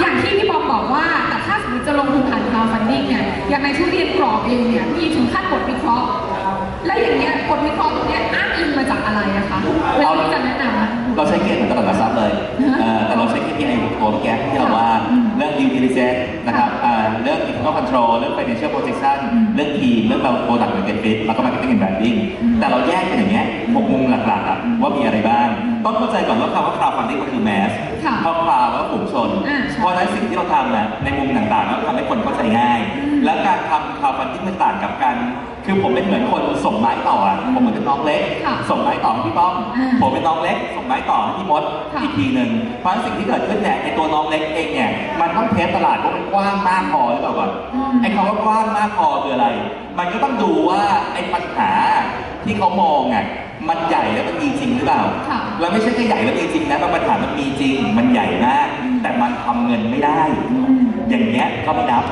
อย่างที่พี่บอมบอกว่าแต่ถ้าสมมติจะลงทุนผ่าน crowdfunding เนี่ยอย่างในทุเรียนกรอบเองเนี่ยมีถึงขั้นบทวิเคราะห์ และอย่างเงี้ยบทวิเคราะห์ตรงเนี้ยอ้างอิงมาจากอะไรอะคะเวลาที่จะแนะนำอะเราใช้เกณฑ์เหมือนตลาดหลักทรัพย์เลยเออแต่เราใช้ KPI ตัวเมื่อกี้ที่เราว่าอืม เรื่อง due diligence นะครับอ่าเรื่อง internal control เรื่อง financial projection อืมเรื่องทีมเรื่องเรา product market fit แล้วก็ marketing and branding อืมแต่เราแยกเป็นอย่างเงี้ยหกมุมหลักๆอะว่ามีอะไรบ้าง ต้องเข้าใจก่อนว่าคำว่า crowdfunding มันคือ mass ค่ะเพราะ crowd แล้วกลุ่มชน อ่าใช่ เพราะฉะนั้นสิ่งที่เราทำน่ะในมุมต่างๆแล้วทำให้คนเข้าใจง่ายอืมและการทำ crowdfunding มันต่างกับการ คือผมเป็นเหมือนคนส่งไม้ต่ออะผมเหมือนเป็นน้องเล็ก ค่ะส่งไม้ต่อให้พี่ป้อม อ่าผมเป็นน้องเล็ก ส่งไม้ต่อให้พี่มดค่ะ อีกทีหนึ่งเพราะฉะนั้นสิ่งที่เกิดขึ้นเนี่ยในตัวน้องเล็กเองเนี่ยมันต้องเทสตลาดว่ามันกว้างมากพอหรือเปล่าก่อนอืมไอ้ คำว่ากว้างมากพอคืออะไร มันก็ต้องดูว่าไอ้ปัญหาที่เขามองอะมันใหญ่แล้วมันมีจริงหรือเปล่า ค่ะแล้วไม่ใช่แค่ใหญ่แล้วมีจริงนะบางปัญหามันมีจริง มันใหญ่มากอืมแต่มันทำเงินไม่ได้อืมอย่างเงี้ยก็ไม่นับ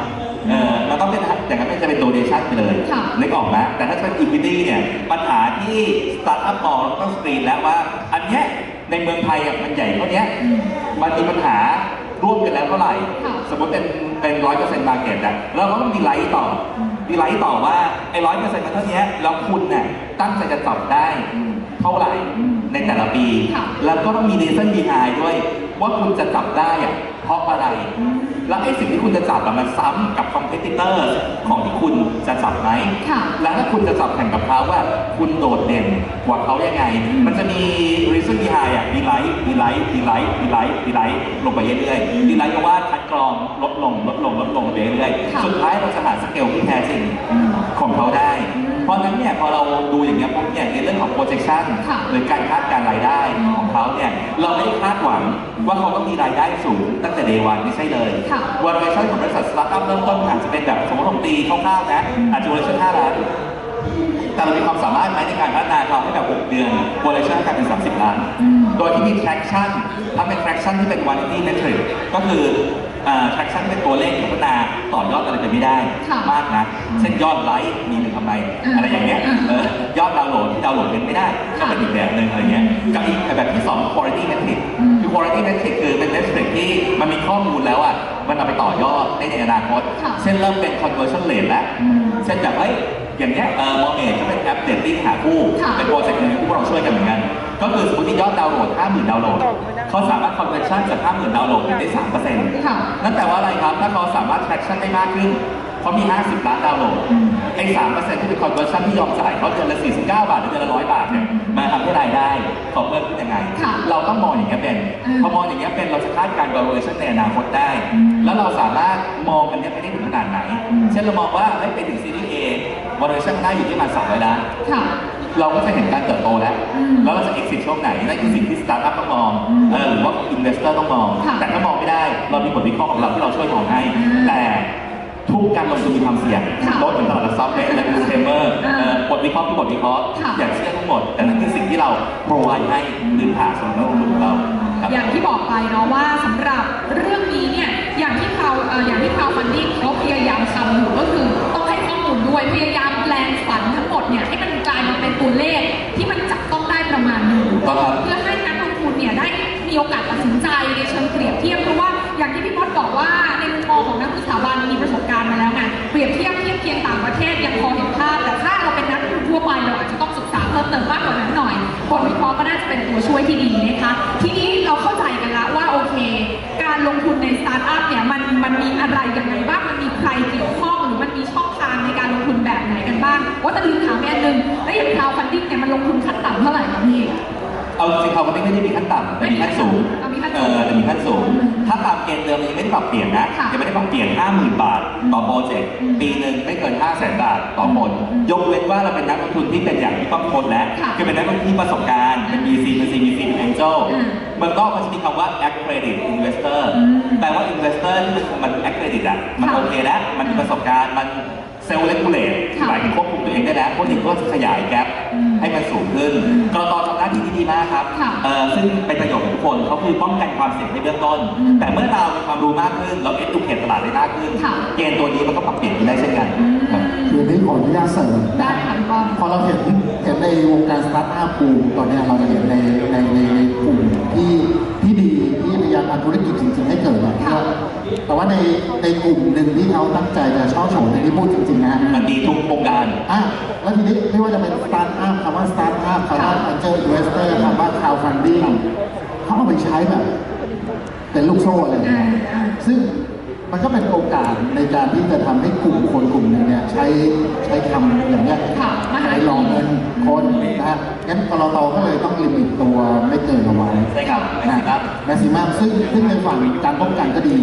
เออเราต้องเป็นอย่างนั้นไม่จะเป็นโดเนชั่นไปเลยค่ะ นึกออกไหมแต่ถ้าเป็น equity เนี่ย ปัญหาที่สตาร์ทอัพมองเราต้องสกรีนแล้วว่า อันเนี้ยในเมืองไทยอะมันใหญ่เท่าเนี้ยอืมมันมีปัญหา ร่วมกันแล้วเท่าไหร่ค่ะสมมติเป็นเป็นร้อยเปอร์เซ็นต์มาเก็ตอะเราก็ต้องดีไลท์ต่ออมดีไลท์ต่อว่าไอ้ร้อยเปอร์เซ็นต์มันเท่านี้แล้วคุณเนี่ยตั้งใจจะจับได้อืมเท่าไหร่อืมในแต่ละปีค่ะแล้วก็ต้องมี reason behind ด้วย ว่าคุณจะจับได้อะเพราะอะไรอืม แล้วไอ้สิ่งที่คุณจะจับอะมันซ้ำกับ competitor ของที่คุณจะจับไหมค่ะแล้วถ้าคุณจะจับแข่งกับเขาว่าคุณโดดเด่นกว่าเขายังไงอืมมันจะมี reason behind อะดีไลท์ดีไลท์ดีไลท์ดีไลท์ดีไลท์ลงไปเรื่อยอืมๆดีไลท์ก็ว่าคัดกรองลดลงลดลงลดลงไปเรื่อยค่ะๆสุดท้ายเราจะหาสเกลที่แท้จริงอืมของเขาได้อืม เพราะฉะนั้นเนี่ยพอเราดูอย่างเงี้ยปุ๊บเนี่ยในเรื่องของ projection ค่ะหรือการคาดการณ์รายได้อืมของเขาเนี่ยเราไม่ได้คาดหวังว่าเขาต้องมีรายได้สูงตั้งแต่ day one ไม่ใช่เลย ค่ะ valuation ของบริษัทสตาร์ทอัพเริ่มต้นอาจจะเป็นแบบสมมติผมตีคร่าวๆนะอาจจะ valuation 5ล้าน แต่เรามีความสามารถไหมในการพัฒนาเขาให้แบบ 6 เดือน valuation กลายเป็น 30 ล้านอืมโดยที่มี traction ทั้งเป็น traction ที่เป็น quantity metric ก็คืออ่า traction เป็นตัวเลขที่พัฒนาต่อยอดอะไรไปไม่ได้ค่ะมากนะเช่นยอดไลค์มีหรือทำไมอืมอะไรอย่างเงี้ยอืมเออยอดดาวน์โหลดที่ดาวน์โหลดเป็นไม่ได้ก็เป็นอีกแบบหนึ่งอะไรเงี้ยกับอีกแบบที่สอง quality metric อืมคือ quality metric คือเป็น metric ที่มันมีข้อมูลแล้วอะมันเอาไปต่อยอดได้ในอนาคตค่ะเช่นเริ่มเป็น conversion rate แล้วอืมเช่นแบบเฮ้ย อย่างเงี้ยเอ่อมอเมก็เป็นแอปเดตติ้งหาคู่ค่ะ เป็นโปรเจกต์หนึงที่พวกเราช่วยกันเหมือนกัน ก็คือสมมติที่ยอดดาวน์โหลด 50,000 ดาวน์โหลด เขาสามารถ conversion จาก 50,000 ดาวน์โหลดได้ 3%ค่ะนั่นแปลว่าอะไรครับ ถ้าเขาสามารถ traction ได้มากขึ้นเขามี 50 ล้านดาวน์โหลดอืม ไอ้3%ที่เป็น conversion ที่ยอมจ่ายเขาเดือนละ 49 บาทหรือเดือนละ ได้เขาเพิ่มขึ้นยังไง ค่ะเราต้องมองอย่างเงี้ยเป็นอืมพอมองอย่างเงี้ยเป็นเราจะคาดการณ์ valuation ในอนาคตได้ อืมแล้วเราสามารถมองกันเนี้ยไปได้ถึงขนาดไหน อืม เช่นเรามองว่าเฮ้ยไปถึงซีรีส์ A valuation ได้อยู่ที่ประมาณ300ล้าน ค่ะ เราก็จะเห็นการเติบโตแล้ว อืมแล้วเราจะ exit ช่วงไหนนั่นคือสิ่งที่สตาร์ทอัพต้องมองอืมเออหรือว่า investor ต้องมอง ค่ะแต่ถ้ามองไม่ได้ เรามีบทวิเคราะห์ของเราที่เราช่วยมองให้ อืมแต่ทุกการลงทุนมีความเสี่ยงค่ะรถเหมือนตลาดหลักทรัพย์เป็นและ disclaimer อ่าเออบทวิเคราะห์คือบทวิเคราะห์ ค่ะ อย่าเชื่อทั้ง หมด แต่นั่นคือสิ่งที่เราโปรไวให้พื้นฐานสำหรับนักลงทุนของเราครับ อย่างที่บอกไปเนาะว่าสำหรับเรื่องนี้เนี่ยอย่างที่เขาเอ่ออย่างที่เขาฟันดี้เขาพยายามทำอยู่ก็คือต้อง ตัวช่วยที่ดีนะคะทีนี้เราเข้าใจกันแล้วว่าโอเค การลงทุนในสตาร์ทอัพเนี่ยมันมันมีอะไรยังไงบ้างมันมีใครเกี่ยวข้องหรือมันมีช่องทางในการลงทุนแบบไหนกันบ้างว่าจะลืมถามไปอันนึงแล้วอย่างคราวฟันดิ้งเนี่ยมันลงทุนขั้นต่ำเท่าไหร่คะพี่ เอาจริงๆเขาไม่ได้มีขั้นต่ำแต่มีขั้นสูงเอามีขั้นสูเองอแต่มีขั้นสูง ถ้าตามเกณฑ์เดิมมันยังไม่ได้ปรับเปลี่ยนนะค่ะยังไม่ได้ปรับเปลี่ยน 50,000 บาท ต่อโปรเจกต์อืมปีหนึ่งไม่เกิน 500,000บาทต่อคนอืมยกเว้นว่าเราเป็นนักลงทุนที่เป็นอย่างที่ต้องคนแล้วค่ะคือเป็นนักลงทุนที่ประสบการณ์เป็น VC เป็น CVC เป็น Angel อืมเมืองนอกมันจะมีคำว่า accredited investor อืมแปลว่า investor ที่มันมัน accredited อะมันค่ะโอเคแล้วมันมีประสบการณ์มันเซลล์เลกูเลตค่ะหมายถึงควบคุมตัวเองได้แล้วพวกนี้ก็จะขยายแกลอืม ให้มันสูงขึ้นอืมกรตทำหน้าที่ที่ดีมากครับค่ะเอ่อซึ่งเป็นประโยชน์กับทุกคนเขาคือป้องกันความเสี่ยงในเบื้องต้น อืมแต่เมื่อเรามีความรู้มากขึ้น เราเอ็ดดูเขตตลาดได้มากขึ้น ค่ะ เกณฑ์ตัวนี้มันก็ปรับเปลี่ยนได้เช่นกันอืมครับ คือนี้ขออนุญาตเสริม ได้ค่ะพี่ป้อม พอเราเห็นเห็นในวงการสตาร์ทอัพบูมตอนเนี้ยเราจะเห็นในในในในกลุ่มที่ ที่ดีที่พยายามทำธุรกิจจริงๆให้เกิดอะค่ะแต่ว่าในในกลุ่มหนึ่งที่เขาตั้งใจจะช่อฉนในที่พูดจริงๆนะมันดีทุกวงการอะแล้วทีนี้ไม่ว่าจะเป็นสตาร์ทอัพคำว่าสตาร์ทอัพคำว่า angel investor คำว่า crowdfunding เขาเอาไปใช้แบบเป็นลูกโซ่อะไรอย่างเงี้ยอ่าอ่าซึ่งมันก็เป็นโอกาสในการที่จะทำให้กลุ่มคนกลุ่มหนึงเนี่ยใช้ใช้คำอย่างเงี้ยค่ะมหาใช้หลอกเงินคนนะฮะ งั้นกรตก็เลยต้องลิมิตตัวไม่เกินเอาไว้ใช่ครับแม็กซิมัมแมซิมัมซึ่งซึ่งในฝั่งการป้องกันก็ดี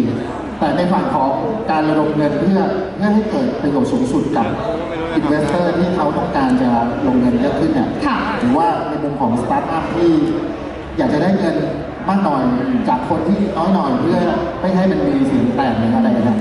แต่ในฝั่งของการระดมเงินเพื่อเพื่อให้เกิดประโยชน์สูงสุดกับอินเวสเตอร์ที่เขาต้องการจะลงเงินเยอะขึ้นเนี่ยค่ะหรือว่าในมุมของสตาร์ทอัพที่อยากจะได้เงิน มากหน่อยจากคนที่น้อยหน่อยเพื่อไม่ให้มันมีเสียงแตกหรืออะไรนะ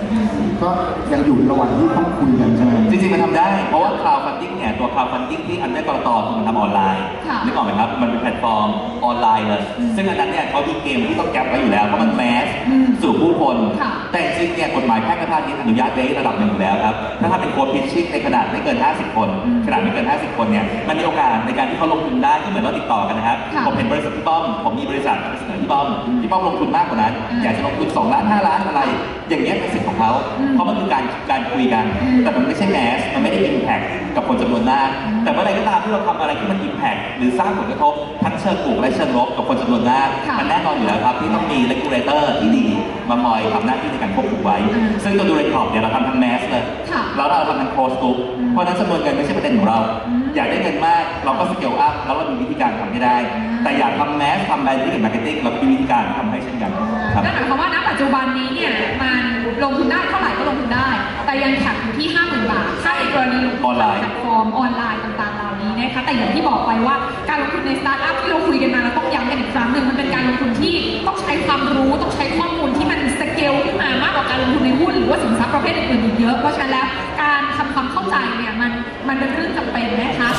ก็ยังอยู่ระหว่างที่ต้องคุยกันใช่ไหมจริงๆมันทำได้ เพราะว่า crowdfunding เนี่ยตัว crowdfunding ที่อันเดอร์กรตคือมันทำออนไลน์ค่ะนึกออกไหมครับมันเป็นแพลตฟอร์มออนไลน์เลยซึ่งอันนั้นเนี่ยเขามีเกมที่ต้องแก็บไว้อยู่แล้วเพราะมันแมสอืมสู่ผู้คน ค่ะ แต่จริงๆเนี่ยกฎหมายแพ่งและพาณิชย์อนุญาตไว้ระดับหนึ่งอยู่แล้วครับ ถ้าทำเป็นโค้ดพิชชิ่งในขนาดไม่เกิน 50 คนอืมขนาดไม่เกิน 50 คนเนี่ยมันมีโอกาสในการที่เขาลงทุนได้ก็เหมือนเราติดต่อกันนะครับ ค่ะผมเห็นบริษัทพี่ป้อม ผมมีบริษัทไปเสนอพี่ป้อมพี่ป้อมลงทุนมากกว่านั้นอืมอยากจะลงทุน2ล้าน5ล้านอะไร อย่างเงี้ยเป็นสิทธิ์ของเขาอืมเพราะมันคือการการคุยกันอืมแต่มันไม่ใช่แมสมันไม่ได้อิมแพคกับคนจำนวนมาก แต่เมื่อไหรก็ตามที่เราทำอะไรที่มันอิมแพคหรือสร้างผลกระทบทั้งเชิงบวกและเชิงลบกับคนจำนวนมากค่ะมันแน่นอนอยู่แล้วครับที่ต้องมีเลกูเลเตอร์ที่ดีมาคอยทำหน้าที่ในการควบคุมไว้อืมซึ่งตัวดูเรคคอร์ดเนี่ยเราทำทั้งแมสเลยค่ะแล้วเราทำทั้งโคสกรุ๊ปอืมเพราะฉะนั้นจำนวนเงินไม่ใช่ประเด็นของเราอืมอยากได้เงินมากเราก็สเกลอัพแล้วเรามีวิธีการทำให้ได้อืมแต่อยากทำแมสทำแบรนดิ้งกับมาร์เก็ตติ้งเราก็มีวิธีการทำให้เช่นกัน ครันั่นหมายความว่าณปัจจุบันนี้เนี่ยมันลงทุนได้เท่าไหร่ก็ลงทุนได้ แต่ยังขาดอยู่ที่ 50,000 บาท ถ้าในกรณีลงทุนออนไลน์ แพลตฟอร์มออนไลน์ต่างๆเหล่านี้นะคะแต่อย่างที่บอกไปว่าการลงทุนในสตาร์ทอัพที่เราคุยกันมาเราต้องย้ำกันอีกครั้งหนึ่งมันเป็นการลงทุนที่ต้องใช้ความรู้ต้องใช้ข้อมูลที่มันสเกลขึ้นมามากกว่าการลงทุนในหุ้นหรือว่าสินทรัพย์ประเภทอื่นๆอีกเยอะเพราะฉะนั้นแล้วการทำความเข้าใจเนี่ยมันมันเป็นเรื่องจำเป็นนะคะ